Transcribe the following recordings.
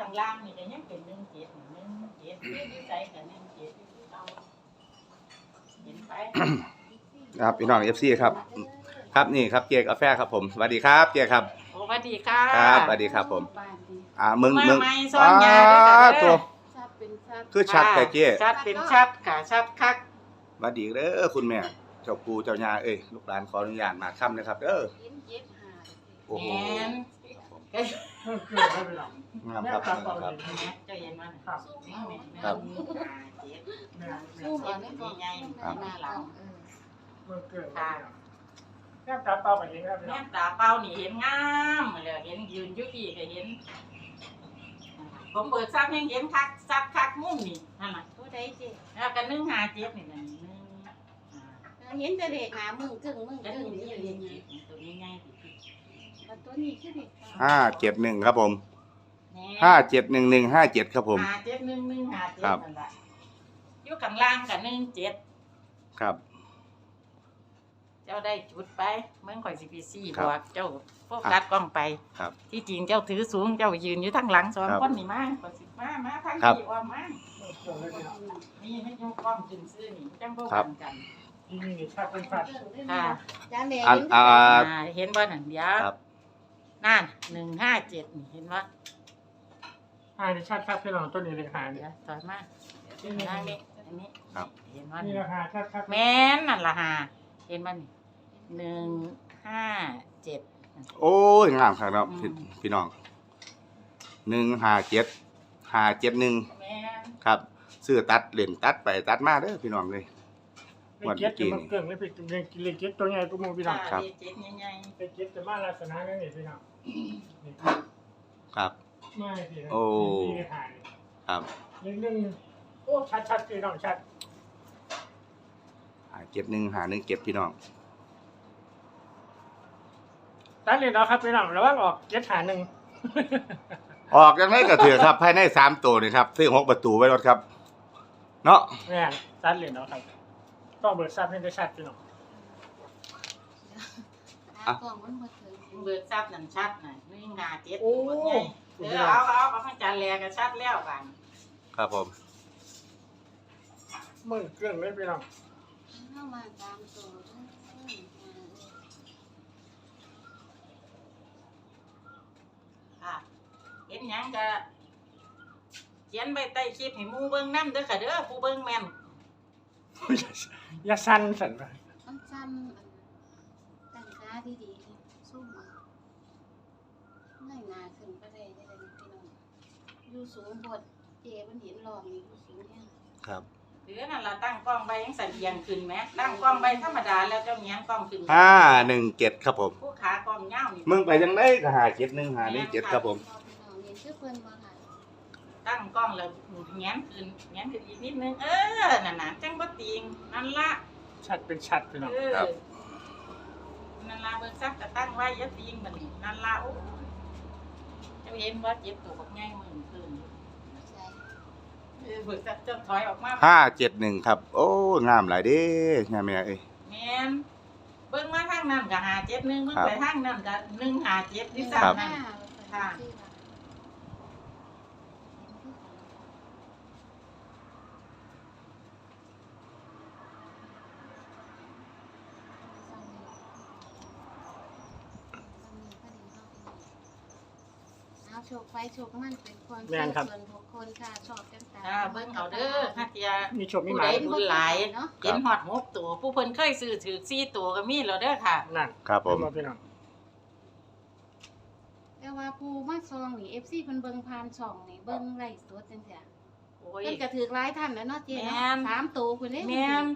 ข้างล่างนี่ก็ยังเป็นหนึ่งเจ็ดหนึ่งเจ็ดอยู่ใจกับหนึ่งเจ็ดอยู่เราเห็นไปครับพี่น้องเอฟซีครับ ครับนี่ครับเจกาแฟครับผมสวัสดีครับเจครับโอ้สวัสดีค่ะครับสวัสดีครับผมอ่ามึงมามึงใหม่ซ่อนยาด้วยกันเด้อตัวชัดเป็นชัดคือชัดแต่เจชัดเป็นชัดค่ะชัดคักสวัสดีเด้อคุณแม่เจ้าปูเจ้าย่าเอ้ยลูกหลานขออนุญาตมาค่ำนะครับเด้อเย็นเย็บหาโอ้โห แม่นเพิ่มขึ้นไม่เป็นไรงามครับงามครับแม่เจ้าเย็นมันครับแม่แม่แม่ครับห้าเจ็ดแม่สู้ก่อนได้ก่อนหญ่ครับหน้าหลังเพิ่มขึ้นแค่ตาเปล่าแบบนี้ครับพี่น้แม่ตาเป้านี่เห็นงามเลยเห็นยืนอยุกี่ก็เห็น ผมเปิดซับยังเห็นคักซับคักมุมนี่นั่นน่ะตัวใดเจ๊แล้วกันนึ่งหาเจ็ดนี่นั่นนึ่งเห็นแต่เด็กหามึงกึ่งมึงกึ่งตัวนี้นี่เรีเลยยนตัวนี้ง่าย ที่สุดตัวนี้คือเด็กห้าเจ็ดหนึ่งครับผมแน่ห้าเจ็ดหนึ่งหนึ่งห้าเจ็ดครับผมหาเจ็ดหนึ่งหนึ่งหาเจ็ดครับ นั่นแหละอยู่ข้างล่างกับหนึ่งเจ็ดครับ เจ้าได้จุดไปเมื่อข่อยสิพีซี่ครับบอกเจ้าโฟกัสกล้องไป ครับ ที่จริงเจ้าถือสูงเจ้ายืนอยู่ทางหลังสองครับคนนี่มาข่อยสิมามาทางครับที่ว่ามาเพิ่มเลยพี่น้องนี่ไม่ยกกล้องขึ้นซื้อนี่จังบ่ครักับ นกันที่นี่ชัดเป็นชัดจานแดงอันอ่า อ่าเห็นบ่นั่นเดี๋ยวครับ นั่นหนึ่งห้าเจ็ดนี่เห็นว่าอ่านี่ชัดชัดพี่น้องต้นนี้เลยหาเดี๋เนี่ยยวถอยมานั่งนี่อันนี้ครับ เห็นว่านี่นี่ราคาชัดชัดแม่นนั่นล่ะฮะเห็นมันหนึ่งห้าเจ็ด โอ้ยงามครับพี่อืม พี่น้องหนึ่งห้าเจ็ดห้าเจ็ดหนึ่งแม่นครับซื้อตัดเหรียญตัดไปตัดมาเด้อพี่น้องเลย เลขเจ็ดจะมาเกินเลยพี่เลขเจ็ดตัวใหญ่ตัวมูพี่น้องครับเลขเจ็ดใหญ่เลขเจ็ดจะมาลักษณะนี้พี่น้องนี่ ครับ ไม่พี่น้องโอ้นี่หาเนี่ยครับหนึ่งหนึ่งโอ้ชัดชัดพี่น้องชัดหาเจ็ดหนึ่งหาหนึ่งเจ็ดพี่น้องตัดเลยเนาะครับพี่น้องระวังออกเจ็ดหาหนึ่ง ออกยังไงก็เถือะครับ ภายในสามตัวนี่ครับซื้อหกประตูไว้รถครับ เนาะแม่นตัดเลยเนาะครับต้องเบิดซับให้ได้ชัดพี่น้องกล่องมันมาถึงๆ เบิกทรัพย์นั่นชัดน่ะนี่งาเจ็ดโอ้ตัวใหญ่เออเอาเอาเอาให้จานแลก็ชัดแล้วกันครับผม มึงเครื่องเลยพี่น้องเข้ามาตามตัวค่ะเห็นหยังก็เขียนใบใต้คลิปให้หมู่เบิ่งนํเด้อค่ะเด้อผู้เบิ่งแม่นอย่าสั่นสั่นไปมันสั้นตั้งขาดีๆสู้มาง่ายนาขึ้นก็ได้ได้เลยพี่น้อง อยู่สูงบดเจมันเห็นหลอกนี่อยู่สูงเนี่ยครับหรือนั่นล่ะตั้งกล้องใบยังใส่เอียงขึ้นไหมตั้งกล้องใบธรรมดาแล้วเจ้าเงี้ยกล้องขึ้นห้าหนึ่งเจ็ดครับผม ผู้ขากล้องยาวนี่มึงไปยังไงก็หาเจ็ดหนึ่งหาหนึ่งเจ็ดครับผมพอพี่น้องเห็นชื่อเพิ่นบ่ค่ะตั้งกล้องแล้วเงี้ยขึ้นเงี้ยขึ้นอีกนิดนึงเออนั่นน่ะจังบ่ติงนั่นละชัดเป็นชัดพี่น้องเออครับ นั่นละเบิ่งซักก็ตั้งไว้อย่าติงบัดนี้นั่นละโอ้เจ้าเห็นว่าเจ็บตัวบักง่ายมือขึ้นใช่เออเบิ่งซักเจ้าถอยออกมาห้าเจ็ดหนึ่งครับ โอ้งามหลายเด้งามแม่เอ้ยแม่นเบิ่งมาทางนั้นก็หาเจ็ดหนึงเบิ่งครับไปทางนั้นก็หนึ่งหาเจ็ดที่ครัสามบนั่นค่ะ เอา โชคไปโชคมันเป็นความแม่นครับส่วนบุคคลค่ะชอบกันตามอ่าเบิ่งเอาเด้อฮัทยามีโชคมีผู้หมาใดยบุญหลายเนาะเห็นฮอดหกตัว ผู้เพิ่นเคยซื้อถือสี่ตัวก็มีแล้วเด้อค่ะ นั่นครับผมเห็นบ่พี่น้องแต่ว่าผู้มาซองนี่ FC เพิ่นเบิ่งผ่านช่องนี่เบิ่งไลฟ์สดจังซี่โอ้ย เพิ่นก็ถือหลายท่านแล้วเนาะเจ๊แม่เนาะน สามตัวพุ่นเด้แม่นค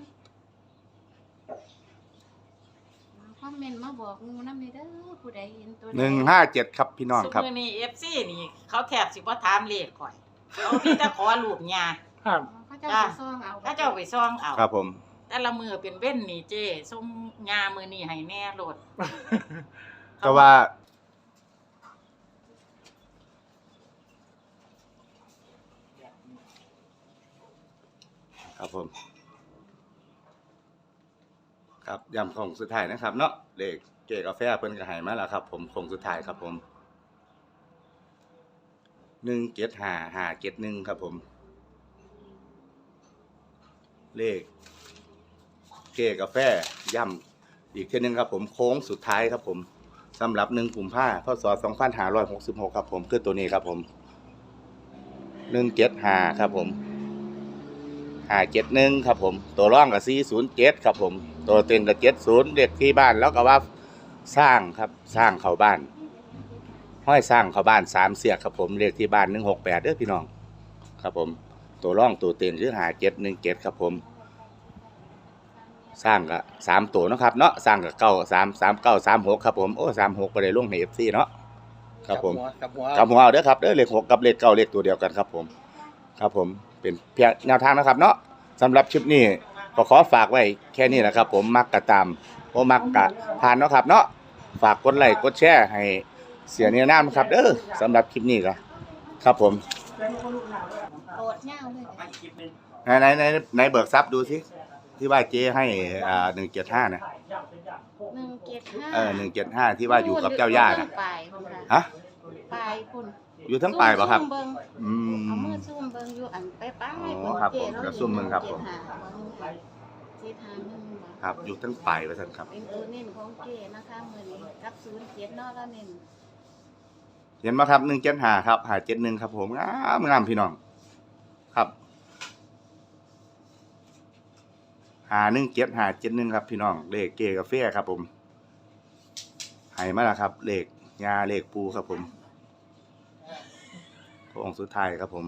อมเมนต์มาบอกงูนำเด้อผู้ใดเห็นตัวใดหนึ่งห้าเจ็ดครับพี่น้องซุครับมื้อนี้ FC นี่ เขาแทบสิบ่ถามเลขข่อยเขามีแต่ขอรูปยาครับ เขาเจ้าไปซองเอาถ้าเจ้าไปซ่องเอาครับผม แต่ละมือเป็นเว้นนี่เจ้ส่งยามือนี่ให้แน่โลดก็ว่า ครับผม ครับย้ำของสุดท้ายนะครับ เนาะเลขเกกาแฟเพิ่นก็ให้มาแล้วครับ ผมคงสุดท้ายครับผมหนึ่งเจ็ดหาหาเจ็ดหนึ่งครับผม เลข เกกาแฟย่ำอีกเทนึงครับผมโค้งสุดท้ายครับผมสำหรับหนึ่งกลุ่มผ้าพศสองพันห้าร้อยหกสิบหกครับผมคือตัวนี้ครับผมหนึ่งเจ็ดหาครับผม ห้าเจ็ดหนึ่งครับผม ตัวร่องกับสี่ศูนย์เจ็ดครับผม ตัวเต็งกับเจ็ดศูนย์เด็กที่บ้านแล้วก็ว่าสร้างครับสร้างเข้าบ้าน ห้อยสร้างเข้าบ้านสามเสียกครับผมเลขที่บ้านหนึ่งหกแปดเด้อพี่น้อง ครับผม ตัวร่องตัวเต็งคือหาเจ็ดหนึ่งเจ็ดครับผม สร้างกับสามตัวเนาะครับเนาะสร้างกับเก้าสามสามเก้าสามหกครับผมโอ้สามหกไปได้ลงในเอฟซีเนาะครับผมกับหัวกับหัวเอาเด้อครับเด้อเลขหกกับเลขเก้าเลขตัวเดียวกันครับผม ครับผม เป็นเพียงแนวทางนะครับ เนาะสำหรับคลิปนี้ก็ขอฝากไว้แค่นี้นะครับ ผมมักกะตามโอมักกะผ่านเนาะครับ เนาะฝากกดไลค์กดแชร์ให้เสียเนื้อน้ำครับเด้อสำหรับคลิปนี้ก็ครับผมโอดเงาเลยมาอีกคลิปหนึงไหนไหนไหนไหนเบิกทรัพย์ดูสิที่ว่าเจ๊ให้อ่าหนึ่งเจ็ดห้านะหนึ่งเจ็ดห้าเออหนึ่งเจ็ดห้าที่ว่าอยู่กับเจ้าย่านะปลายคุณค่ะฮะปลายคุณอยู่ทั้งปลายป่ะครับซุ่มเงอืเอามืมอซุ่มเบิ่ง อยู่อันไปป้ายอ๋อครับผมเดี๋ยวซุ่มเบิ่งครับผม เจ็ดห้าหนึ่งบ่ครับอยู่ทั้งปลายว่าสันครับ เป็นตัวเน้นของเก๋นะคะมือนี้กับศูนย์เจ็ดเนอแล้วเน้นเห็นไหมครับหนึ่งเจ็ดห้าครับหาเจ็ดหนึ่งครับ ผมงามงามพี่น้อง ครับหาหนึ่งเจ็ดหาเจ็ดหนึ่งครับพี่น้องเลขเกกาแฟครับผมใหายมาแล้วครับเลขยาเลขปูครับผมโค้งสุดท้ายครับผม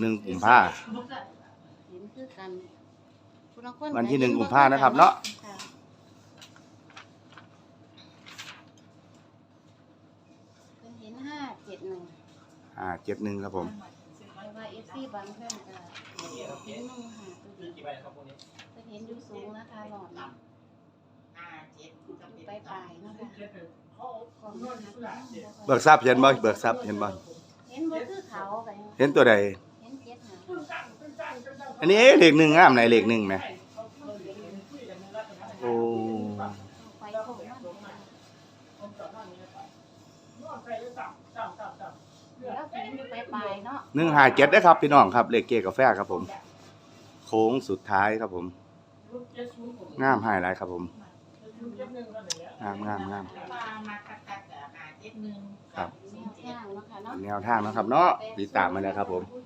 หนึ่งกุมภา เห็นคือกันคุณลางคนวันที่หนึ่งกุมภานะครับเนาะ ค่เพิ่นเห็นห้าเจ็ดหนึ่งอ่าเจ็ดหนึ่งครับผม แต่ว่าเอฟซีบางเพื่อนก็เห็นนุ่งหาตัวดีกี่ใบครับพวกนี้จะเห็นอยู่สูงนะคะหลอดอ่าเจ็ดอยู่ปลายปลายๆนะคะของนะคะเบิกทรัพย์เห็นบ่เบิกทรัพย์เห็นบ่เห็นบ่คือเขาไปเห็นตัวใดเห็นเจ็ดหา อันนี้เอ๊ะเลขหนึ่งงามไหนเลขหนึ่งไหมโอ้ไฟโคงมันแล้วเห็นอยู่ปลายปลายๆเนาะหนึ่งหาเจ็ดได้อครับพี่น้องครับเลขเกกาแฟครับผม โค้งสุดท้ายครับผมงามหายไรครับผมงามงามงามมามาคักคักๆอะหาเจ็ดหนึ่งครับแนวทางเนาะค่ะเนาะแนวทางนะครับเนาะติดตามมาแล้วครับผมผู้